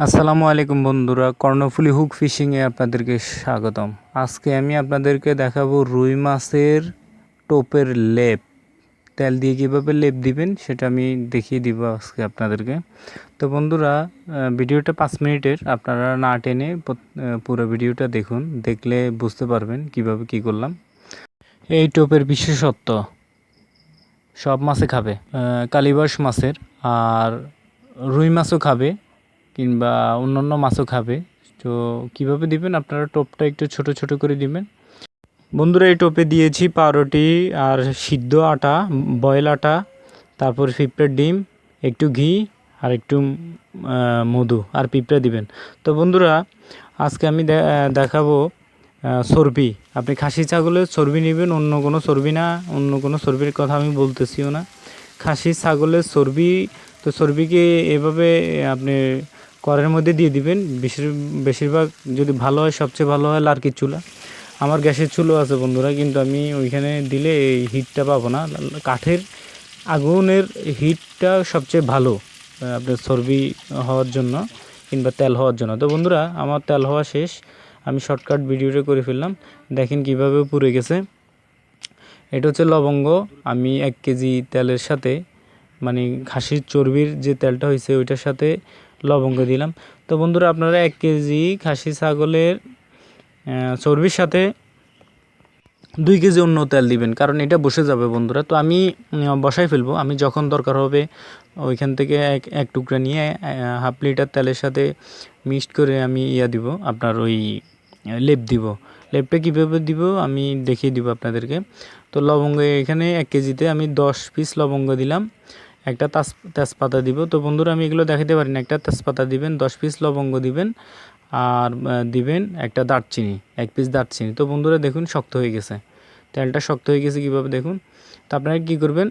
আসসালামু আলাইকুম বন্ধুরা, কর্ণফুলি হুক ফিশিংয়ে আপনাদেরকে স্বাগতম। আজকে আমি আপনাদেরকে দেখাবো রুই মাছের টোপের লেপ। তেল দিয়ে কীভাবে লেপ দিবেন সেটা আমি দেখিয়ে দিব আজকে আপনাদেরকে। তো বন্ধুরা ভিডিওটা পাঁচ মিনিটের, আপনারা না টেনে পুরো ভিডিওটা দেখুন, দেখলে বুঝতে পারবেন কীভাবে কি করলাম। এই টোপের বিশেষত্ব, সব মাছে খাবে কালিবাস মাছের, আর রুই মাছও খাবে। কিংবা অন্যান্য মাছও খাবে। তো কীভাবে দিবেন? আপনারা টোপটা একটু ছোট ছোট করে দিবেন। বন্ধুরা, এই টোপে দিয়েছি পাউরুটি আর সিদ্ধ আটা, বয়েল আটা, তারপর পিঁপড়ের ডিম, একটু ঘি আর একটু মধু আর পিঁপড়ে দিবেন। তো বন্ধুরা, আজকে আমি দেখাবো চর্বি আপনি খাসি ছাগলের চর্বি নেবেন, অন্য কোনো চর্বি না, অন্য কোনো চর্বির কথা আমি বলতেছিও না। খাসি ছাগলের চর্বি তো চর্বিকে এভাবে আপনি কড়ের মধ্যে দিয়ে দিবেন। বেশির, বেশিরভাগ যদি ভালো হয়, সবচেয়ে ভালো হয় লার্কির চুলা। আমার গ্যাসের চুলো আছে বন্ধুরা, কিন্তু আমি ওইখানে দিলে এই হিটটা পাবো না। কাঠের আগুনের হিটটা সবচেয়ে ভালো আপনার চর্বি হওয়ার জন্য কিংবা তেল হওয়ার জন্য। তো বন্ধুরা, আমার তেল হওয়া শেষ। আমি শর্টকাট ভিডিওটা করে ফেললাম। দেখেন কীভাবে পুড়ে গেছে। এটা হচ্ছে লবঙ্গ। আমি এক কেজি তেলের সাথে মানে খাসির চর্বির যে তেলটা হয়েছে, ওইটার সাথে লবঙ্গ দিলাম। তো বন্ধুরা, আপনারা এক কেজি খাসি, ছাগলের চর্বির সাথে দুই কেজি অন্য তেল দিবেন, কারণ এটা বসে যাবে বন্ধুরা। তো আমি বসাই ফেলব। আমি যখন দরকার হবে, ওইখান থেকে এক এক টুকরা নিয়ে হাফ লিটার তেলের সাথে মিক্সড করে আমি ইয়া দিব, আপনার ওই লেপ দিব। লেপটা কীভাবে দিব, আমি দেখিয়ে দিব আপনাদেরকে। তো লবঙ্গ এখানে এক কেজিতে আমি দশ পিস লবঙ্গ দিলাম। একটা তাজ তেজপাতা দিব। তো বন্ধুরা, আমি এগুলো দেখাতে পারি না। একটা তেজপাতা দিবেন, দশ পিস লবঙ্গ দিবেন আর দিবেন একটা দারচিনি, এক পিস দারচিনি। তো বন্ধুরা, দেখুন, শক্ত হয়ে গেছে। তেলটা শক্ত হয়ে গেছে কীভাবে, দেখুন। তো আপনারা কী করবেন,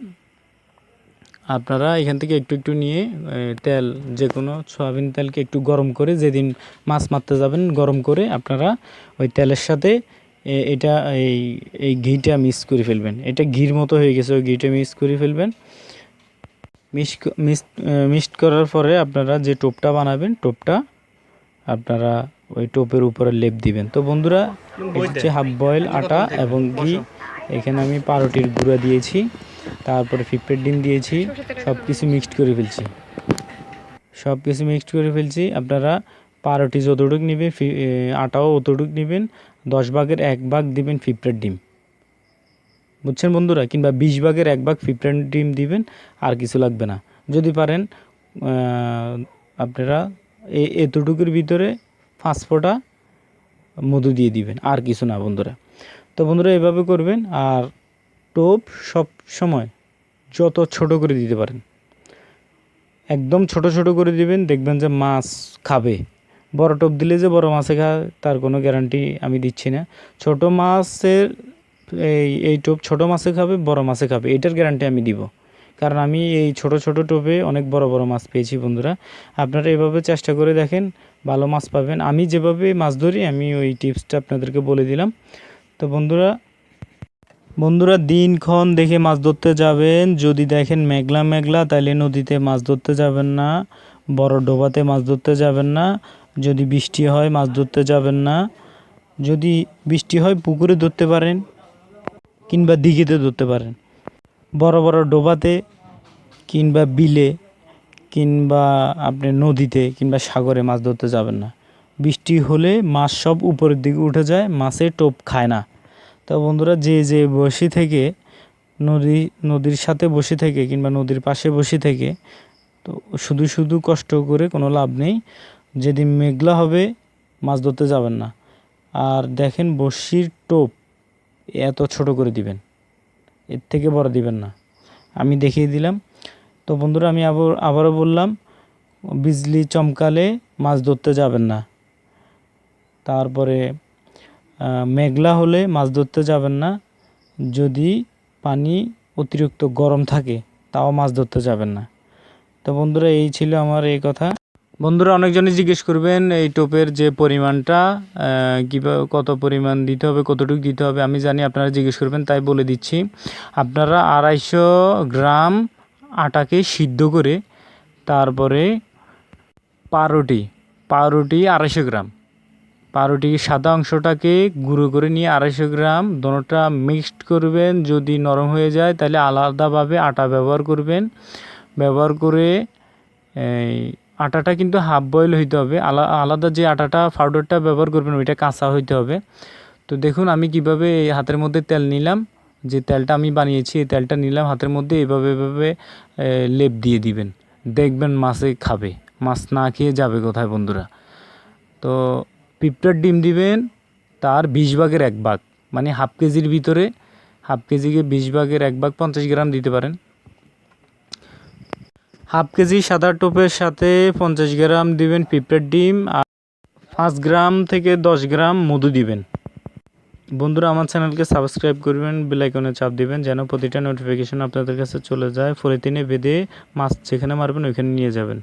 আপনারা এখান থেকে একটু একটু নিয়ে তেল যে কোনো সয়াবিন তেলকে একটু গরম করে, যেদিন মাছ মারতে যাবেন, গরম করে আপনারা ওই তেলের সাথে এটা, এই এই ঘিটা মিক্স করে ফেলবেন। এটা ঘির মতো হয়ে গেছে, ওই ঘিটা মিক্স করে ফেলবেন। মিক্সড করার পরে আপনারা যে টোপটা বানাবেন টোপটা আপনারা ওই টোপের উপরে লেপ দিবেন। তো বন্ধুরা হচ্ছে হাফ বয়েল আটা এবং ঘি। এখানে আমি পাউরুটির গুঁড়া দিয়েছি তারপরে ফিপের ডিম দিয়েছি সব কিছু মিক্সড করে ফেলছি। সব কিছু মিক্সড করে ফেলছি আপনারা পাউরুটি যতটুকু নেবে ফি- এ, আটাও অতটুকু নেবেন দশ ভাগের এক ভাগ দিবেন ফিপড়ের ডিম। বুঝছেন বন্ধুরা? কিংবা বিশ ভাগের এক ভাগ ফিপড়ের ডিম দিবেন, আর কিছু লাগবে না। যদি পারেন আপনারা এতটুকুর ভিতরে পাঁচ ফোঁটা মধু দিয়ে দিবেন, আর কিছু না বন্ধুরা। তো বন্ধুরা, এভাবে করবেন, আর টোপ সব সময় যত ছোট করে দিতে পারেন। একদম ছোট ছোট করে দিবেন, দেখবেন যে মাছ খাবে। বড় টোপ দিলে যে বড় মাছে খায়, তার কোনো গ্যারান্টি আমি দিচ্ছি না। ছোট মাছের এই এই টোপ ছোটো মাছে খাবে, বড় মাছে খাবে, এটার গ্যারান্টি আমি দিব। কারণ আমি এই ছোট ছোট টোপে অনেক বড় বড় মাছ পেয়েছি বন্ধুরা। আপনারা এভাবে চেষ্টা করে দেখেন, ভালো মাছ পাবেন। আমি যেভাবে মাছ ধরি, আমি ওই টিপসটা আপনাদেরকে বলে দিলাম। তো বন্ধুরা বন্ধুরা, দিনক্ষণ দেখে মাছ ধরতে যাবেন। যদি দেখেন মেঘলা মেঘলা তাহলে নদীতে মাছ ধরতে যাবেন না, বড় ডোবাতে মাছ ধরতে যাবেন না। যদি বৃষ্টি হয়, মাছ ধরতে যাবেন না। যদি বৃষ্টি হয়, পুকুরে ধরতে পারেন। কিংবা দিঘিতে ধরতে পারেন। বড় বড় ডোবাতে কিংবা বিলে কিংবা আপনি নদীতে কিংবা সাগরে মাছ ধরতে যাবেন না। বৃষ্টি হলে মাছ সব উপরের দিকে উঠে যায়, মাছে টোপ খায় না। তো বন্ধুরা, যে যে বসে থেকে, নদী, নদীর সাথে বসে থেকে কিংবা নদীর পাশে বসে থেকে, তো শুধু শুধু কষ্ট করে কোনো লাভ নেই। যেদিন মেঘলা হবে, মাছ ধরতে যাবেন না। আর দেখেন বড়শির টোপ। এত ছোট করে দিবেন। এর থেকে বড় দিবেন না। আমি দেখিয়ে দিলাম। তো বন্ধুরা, আমি আবার, আবারও বললাম, বিজলি চমকালে মাছ ধরতে যাবেন না। তারপরে মেঘলা হলে মাছ ধরতে যাবেন না। যদি পানি অতিরিক্ত গরম থাকে, তাও মাছ ধরতে যাবেন না। তো বন্ধুরা, এই ছিল আমার এই কথা। বন্ধুরা, অনেকজনই জিজ্ঞেস করবেন এই টোপের যে পরিমাণটা কীভাবে কত পরিমাণ দিতে হবে, কতটুকু দিতে হবে, আমি জানি আপনারা জিজ্ঞেস করবেন, তাই বলে দিচ্ছি। আপনারা আড়াইশো গ্রাম আটাকে সিদ্ধ করে তারপরে পাউরুটি পাউরুটি আড়াইশো গ্রাম, পাউরুটি সাদা অংশটাকে গুঁড়ো করে নিয়ে আড়াইশো গ্রাম দোনোটা মিক্সড করবেন, যদি নরম হয়ে যায় তাহলে আলাদাভাবে আটা ব্যবহার করবেন। ব্যবহার করে আটাটা কিন্তু হাফ বয়েল হইতে হবে। আলা আলাদা যে আটাটা পাউডারটা ব্যবহার করবেন, ওইটা কাঁচা হইতে হবে। তো দেখুন, আমি কীভাবে এই হাতের মধ্যে তেল নিলাম। যে তেলটা আমি বানিয়েছি, এই তেলটা নিলাম, হাতের মধ্যে এভাবে এভাবে লেপ দিয়ে দিবেন। দেখবেন মাছে খাবে। মাছ না খেয়ে যাবে কোথায় বন্ধুরা? তো পিঁপড়ার ডিম দিবেন, তার বিশ ভাগের এক ভাগ। মানে হাফ কেজির ভিতরে হাফ কেজিকে বিশ ভাগের এক ভাগ পঞ্চাশ গ্রাম দিতে পারেন। হাফ কেজি সাদা টোপের সাথে পঞ্চাশ গ্রাম দিবেন পিঁপড়ের ডিম আর পাঁচ গ্রাম থেকে দশ গ্রাম মধু দিবেন। বন্ধুরা, আমার চ্যানেলকে সাবস্ক্রাইব করবেন বেলাইকনে চাপ দিবেন যেন প্রতিটা নোটিফিকেশন আপনাদের কাছে চলে যায়। পলিথিনে বেঁধে মাছ যেখানে মারবেন, ওইখানে নিয়ে যাবেন।